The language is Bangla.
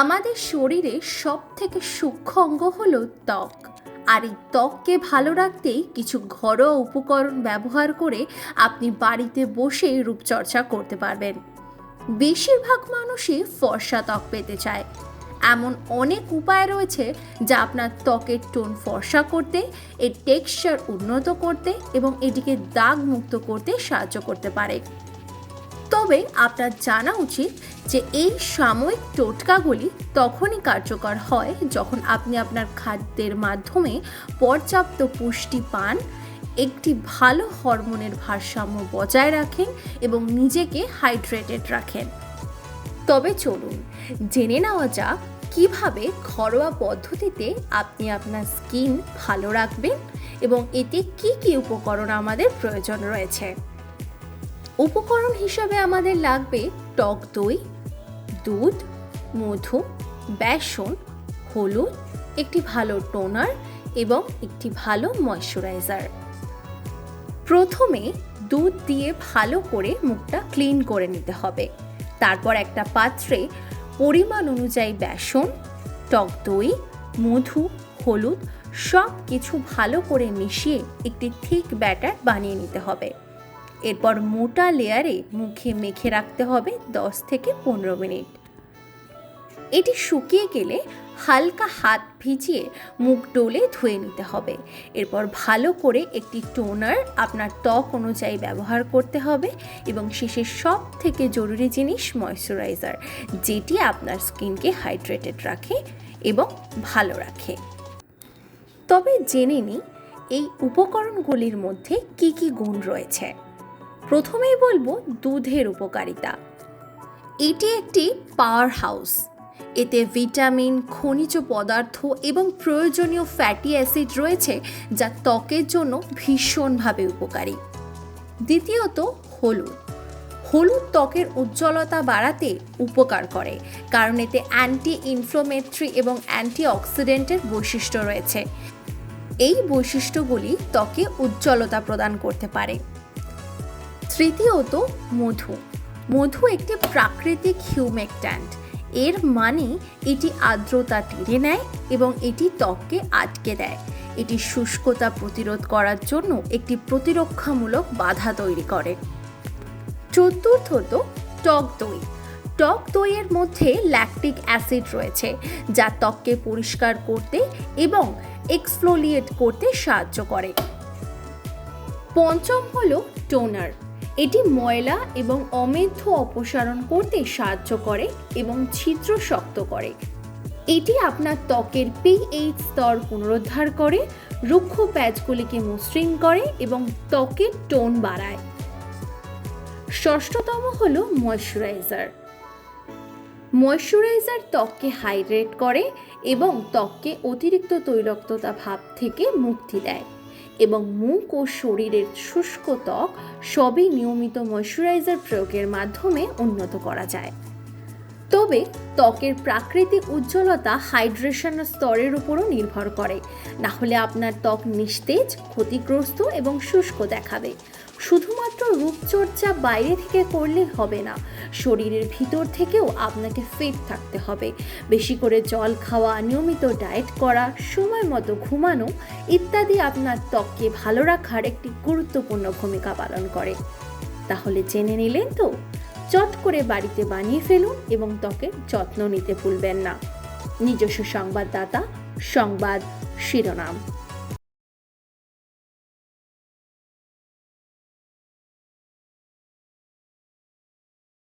আমাদের শরীরে সব থেকে সূক্ষ্ম অঙ্গ হলো ত্বক। আর এই ত্বককে ভালো রাখতেই কিছু ঘরোয়া উপকরণ ব্যবহার করে আপনি বাড়িতে বসে রূপচর্চা করতে পারবেন। বেশিরভাগ মানুষই ফর্সা ত্বক পেতে চায়। এমন অনেক উপায় রয়েছে যা আপনার ত্বকের টোন ফর্সা করতে, এর টেক্সচার উন্নত করতে এবং এটিকে দাগ মুক্ত করতে সাহায্য করতে পারে। তবে আপনার জানা উচিত যে এই সাময়িক টোটকাগুলি তখনই কার্যকর হয় যখন আপনি আপনার খাদ্যের মাধ্যমে পর্যাপ্ত পুষ্টি পান, একটি ভালো হরমোনের ভারসাম্য বজায় রাখেন এবং নিজেকে হাইড্রেটেড রাখেন। তবে চলুন, জেনে নেওয়া যাক কীভাবে ঘরোয়া পদ্ধতিতে আপনি আপনার স্কিন ভালো রাখবেন এবং এতে কি কি উপকরণ আমাদের প্রয়োজন রয়েছে। উপকরণ হিসাবে আমাদের লাগবে টক দই দুধ, মধু, বেসন, হলুদ, একটি ভালো টোনার এবং একটি ভালো ময়শ্চারাইজার। প্রথমে দুধ দিয়ে ভালো করে মুখটা ক্লিন করে নিতে হবে। তারপর একটা পাত্রে পরিমাণ অনুযায়ী বেসন, টক দই, মধু, হলুদ সব কিছু ভালো করে মিশিয়ে একটি থিক ব্যাটার বানিয়ে নিতে হবে। এরপর মোটা লেয়ারে মুখে মেখে রাখতে হবে দশ থেকে পনেরো মিনিট। এটি শুকিয়ে গেলে হালকা হাত ভিজিয়ে মুখ ডোলে ধুয়ে নিতে হবে। এরপর ভালো করে একটি টোনার আপনার ত্বক অনুযায়ী ব্যবহার করতে হবে এবং শেষে সব থেকে জরুরি জিনিস ময়শ্চারাইজার, যেটি আপনার স্কিনকে হাইড্রেটেড রাখে এবং ভালো রাখে। তবে জেনে নিই, এই উপকরণগুলির মধ্যে কি কি গুণ রয়েছে। প্রথমেই বলব দুধের উপকারিতা। এটি একটি পাওয়ার হাউস। এতে ভিটামিন, খনিজ পদার্থ এবং প্রয়োজনীয় ফ্যাটি অ্যাসিড রয়েছে যা ত্বকের জন্য ভীষণভাবে উপকারী। দ্বিতীয়ত, হলুদ। হলুদ ত্বকের উজ্জ্বলতা বাড়াতে উপকার করে, কারণ এতে অ্যান্টি ইনফ্লোমেট্রি এবং অ্যান্টি অক্সিডেন্টের বৈশিষ্ট্য রয়েছে। এই বৈশিষ্ট্যগুলি ত্বকে উজ্জ্বলতা প্রদান করতে পারে। তৃতীয়ত মধু। মধু একটি প্রাকৃতিক হিউমেকট্যান্ট এর মানে এটি আর্দ্রতা টেনে নেয় এবং এটি ত্বককে আটকে দেয়। এটি শুষ্কতা প্রতিরোধ করার জন্য একটি প্রতিরক্ষামূলক বাধা তৈরি করে। চতুর্থত টক দই। টক দইয়ের মধ্যে ল্যাকটিক অ্যাসিড রয়েছে, যা ত্বককে পরিষ্কার করতে এবং এক্সফ্লোলিয়েট করতে সাহায্য করে। পঞ্চম হলো টোনার এটি ময়লা এবং অমেধ্য অপসারণ করতে সাহায্য করে এবং ছিদ্র শক্ত করে। এটি আপনার ত্বকের পিএইচ স্তর পুনরুদ্ধার করে, রুক্ষ প্যাচগুলিকে মসৃণ করে এবং ত্বকের টোন বাড়ায়। ষষ্ঠতম হল ময়শ্চারাইজার ময়শ্চারাইজার ত্বককে হাইড্রেট করে এবং ত্বককে অতিরিক্ত তৈলক্ততা ভাব থেকে মুক্তি দেয়। এবং মুখ ও শরীরের শুষ্ক ত্বক সবই নিয়মিত ময়শ্চারাইজার প্রয়োগের মাধ্যমে উন্নত করা যায়। তবে ত্বকের প্রাকৃতিক উজ্জ্বলতা হাইড্রেশন স্তরের উপরও নির্ভর করে। না হলে আপনার ত্বক নিস্তেজ, ক্ষতিগ্রস্ত এবং শুষ্ক দেখাবে। শুধুমাত্র রূপচর্চা বাইরে থেকে করলে হবে না, শরীরের ভিতর থেকেও আপনাকে ফিট থাকতে হবে। বেশি করে জল খাওয়া, নিয়মিত ডায়েট করা, সময় মতো ঘুমানো ইত্যাদি আপনার ত্বককে ভালো রাখার একটি গুরুত্বপূর্ণ ভূমিকা পালন করে। তাহলে জেনে নিলেন তো? চট করে বাড়িতে বানিয়ে ফেলুন এবং ত্বকের যত্ন নিতে ভুলবেন না। নিজস্ব সংবাদদাতা, সংবাদ শিরোনাম।